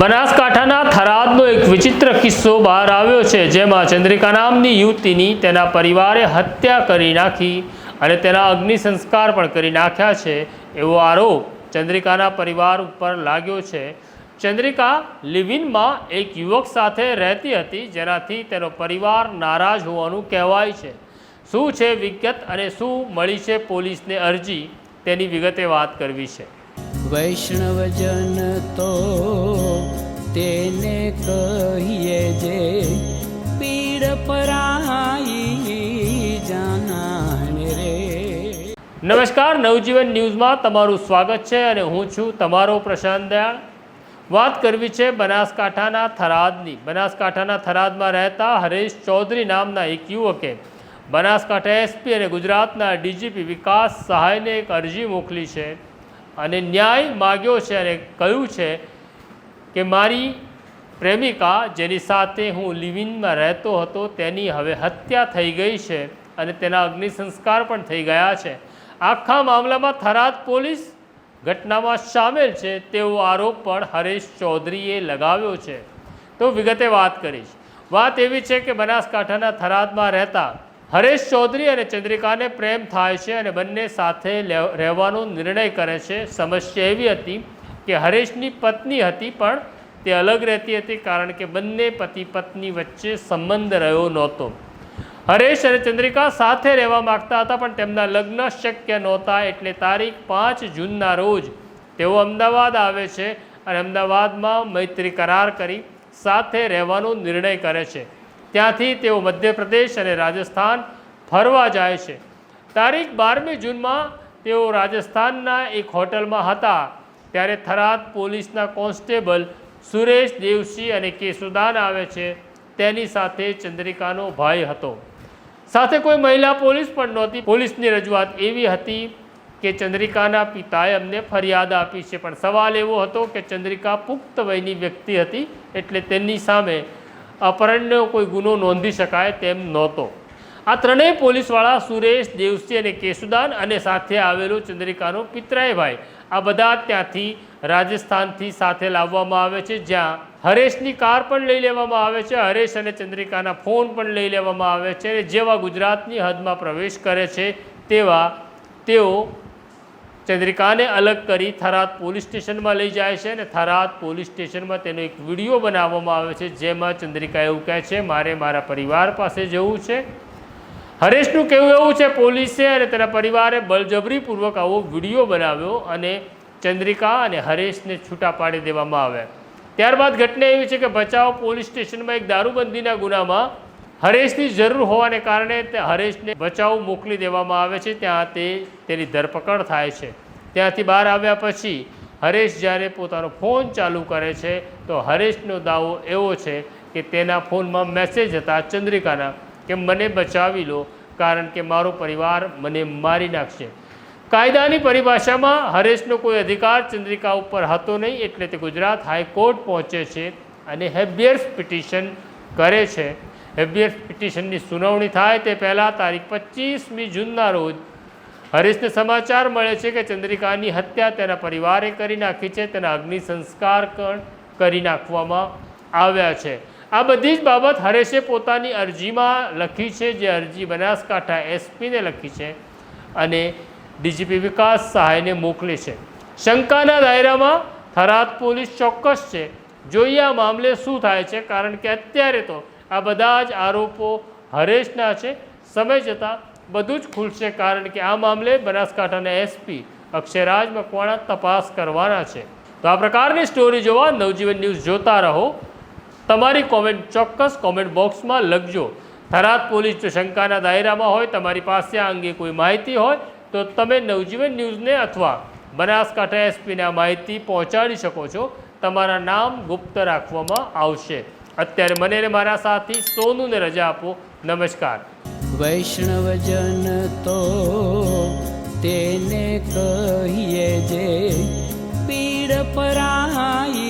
બનાસકાંઠાના થરાદનો એક વિચિત્ર કિસ્સો બહાર આવ્યો છે, જેમાં ચંદ્રિકા નામની યુવતીની તેના પરિવારે હત્યા કરી નાખી અને તેના અગ્નિ સંસ્કાર પણ કરી નાખ્યા છે, એવો આરોપ ચંદ્રિકાના પરિવાર ઉપર લાગ્યો છે. ચંદ્રિકા લિવિનમાં એક યુવક સાથે રહેતી હતી, જેનાથી તેનો પરિવાર નારાજ હોવાનું કહેવાય છે. શું છે વિગત અને શું મળી છે પોલીસને અરજી? તેની વિગતે વાત કરવી છે. વૈષ્ણવજન તો તેને કહીએ જે પીડ પરાઈ જાનાને રે. નમસ્કાર, નવજીવન ન્યૂઝમાં તમારું સ્વાગત છે અને હું છું તમારો પ્રશાંત દયાળ. વાત કરવી છે બનાસકાંઠાના થરાદની. બનાસકાંઠાના થરાદમાં રહેતા હરેશ ચૌધરી નામના એક યુવકે બનાસકાંઠા એસપી અને ગુજરાતના ડીજીપી વિકાસ સહાયને એક અરજી મોકલી છે. અને ન્યાય માગ્યો છે અને કહ્યું છે કે મારી પ્રેમિકા, જેની સાથે હું લિવિનમાં રહેતો હતો, તેની હવે હત્યા થઈ ગઈ છે અને તેના અગ્નિ સંસ્કાર પણ થઈ ગયા છે. આખા મામલામાં થરાદ પોલીસ ઘટનામાં સામેલ છે તેવો આરોપ પણ હરેશ ચૌધરીએ લગાવ્યો છે. તો વિગતે વાત કરીશ. વાત એવી છે કે બનાસકાંઠાના થરાદમાં રહેતા હરેશ ચૌધરી અને ચંદ્રિકાને પ્રેમ થાય છે અને બંને સાથે રહેવાનો નિર્ણય કરે છે. સમસ્યા એવી હતી કે હરેશની પત્ની હતી, પણ તે અલગ રહેતી હતી કારણ કે બંને પતિ પત્ની વચ્ચે સંબંધ રહ્યો નહોતો. હરેશ અને ચંદ્રિકા સાથે રહેવા માંગતા હતા, પણ તેમના લગ્ન શક્ય નહોતા. એટલે તારીખ પાંચ જૂનના રોજ તેઓ અમદાવાદ આવે છે અને અમદાવાદમાં મૈત્રી કરાર કરી સાથે રહેવાનો નિર્ણય કરે છે. ત્યાંથી તેઓ મધ્યપ્રદેશ અને રાજસ્થાન ફરવા જાય છે. તારીખ બારમી જૂનમાં તેઓ રાજસ્થાનના એક હોટલમાં હતા. ત્યારે થરાદ પોલીસના કોન્સ્ટેબલ સુરેશ દેવસિંહ અને કેશુદાન આવે છે. તેની સાથે ચંદ્રિકાનો ભાઈ હતો. સાથે કોઈ મહિલા પોલીસ પણ નહોતી. પોલીસની રજૂઆત એવી હતી કે ચંદ્રિકાના પિતાએ અમને ફરિયાદ આપી છે. પણ સવાલ એવો હતો કે ચંદ્રિકા પુખ્ત વયની વ્યક્તિ હતી એટલે તેની સામે અપહરણનો કોઈ ગુનો નોંધી શકાય તેમ નહોતો. આ ત્રણેય પોલીસવાળા સુરેશ, દેવસિંહ અને કેશુદાન અને સાથે આવેલો ચંદ્રિકાનો પિતરાઈભાઈ આ બધા ત્યાંથી રાજસ્થાનથી સાથે લાવવામાં આવે છે. જ્યાં હરેશની કાર પણ લઈ લેવામાં આવે છે. હરેશ અને ચંદ્રિકાના ફોન પણ લઈ લેવામાં આવે છે જેવા ગુજરાતની હદમાં પ્રવેશ કરે છે તેવા તેઓ ચંદ્રિકાને અલગ કરી થરાદ પોલીસ સ્ટેશનમાં લઈ જાય છે અને થરાદ પોલીસ સ્ટેશનમાં તેનો એક વીડિયો બનાવવામાં આવે છે જેમાં ચંદ્રિકા એવું કહે છે, મારે મારા પરિવાર પાસે જવું છે. હરેશનું કહેવું એવું છે, પોલીસે અને તેના પરિવારે બળજબરીપૂર્વક આવો વીડિયો બનાવ્યો અને ચંદ્રિકા અને હરેશને છૂટા પાડી દેવામાં આવ્યા. ત્યારબાદ ઘટના એવી છે કે ભચાઉ પોલીસ સ્ટેશનમાં એક દારૂબંધીના ગુનામાં હરેશની જરૂર હોવાને કારણે તે હરેશને બચાવ મોકલી દેવામાં આવે છે. ત્યાં તે તેની ધરપકડ થાય છે. ત્યાંથી બહાર આવ્યા પછી હરેશ જ્યારે પોતાનો ફોન ચાલુ કરે છે, તો હરેશનો દાવો એવો છે કે તેના ફોનમાં મેસેજ હતા ચંદ્રિકાના કે મને બચાવી લો, કારણ કે મારો પરિવાર મને મારી નાખશે. કાયદાની પરિભાષામાં હરેશનો કોઈ અધિકાર ચંદ્રિકા ઉપર હતો નહીં, એટલે તે ગુજરાત હાઈકોર્ટ પહોંચે છે અને હેબિયર્સ પિટિશન કરે છે. હેબિયર્સ પિટિશનની સુનાવણી થાય તે પહેલાં તારીખ પચીસમી જૂનના રોજ હરીશને સમાચાર મળે છે કે ચંદ્રિકાની હત્યા તેના પરિવારે કરી નાખી છે. તેના અગ્નિ સંસ્કાર પણ કરી નાખવામાં આવ્યા છે. આ બધી જ બાબત હરેશે પોતાની અરજીમાં લખી છે, જે અરજી બનાસકાંઠા એસપીને લખી છે અને ડીજીપી વિકાસ સહાયને મોકલી છે. શંકાના દાયરામાં થરાદ પોલીસ ચોક્કસ છે. જોઈએ આ મામલે શું થાય છે, કારણ કે અત્યારે તો આ બધા જ આરોપો હરેશના છે. સમય જતાં બધું જ ખુલશે કારણ કે આ મામલે બનાસકાંઠાના એસપી અક્ષયરાજ મકવાણા તપાસ કરવાના છે. તો આ પ્રકારની સ્ટોરી જોવા નવજીવન ન્યૂઝ જોતા રહો. તમારી કોમેન્ટ ચોક્કસ કોમેન્ટ બોક્સમાં લખજો. થરાદ પોલીસ જો શંકાના દાયરામાં હોય, તમારી પાસે આ અંગે કોઈ માહિતી હોય, તો તમે નવજીવન ન્યૂઝને અથવા બનાસકાંઠા એસપીને આ માહિતી પહોંચાડી શકો છો. તમારા નામ ગુપ્ત રાખવામાં આવશે. અત્યારે મને ને મારા સાથી સોનુને રજા આપો. નમસ્કાર. વૈષ્ણવજન તો તેને કહીએ જે પીડ પરાઈ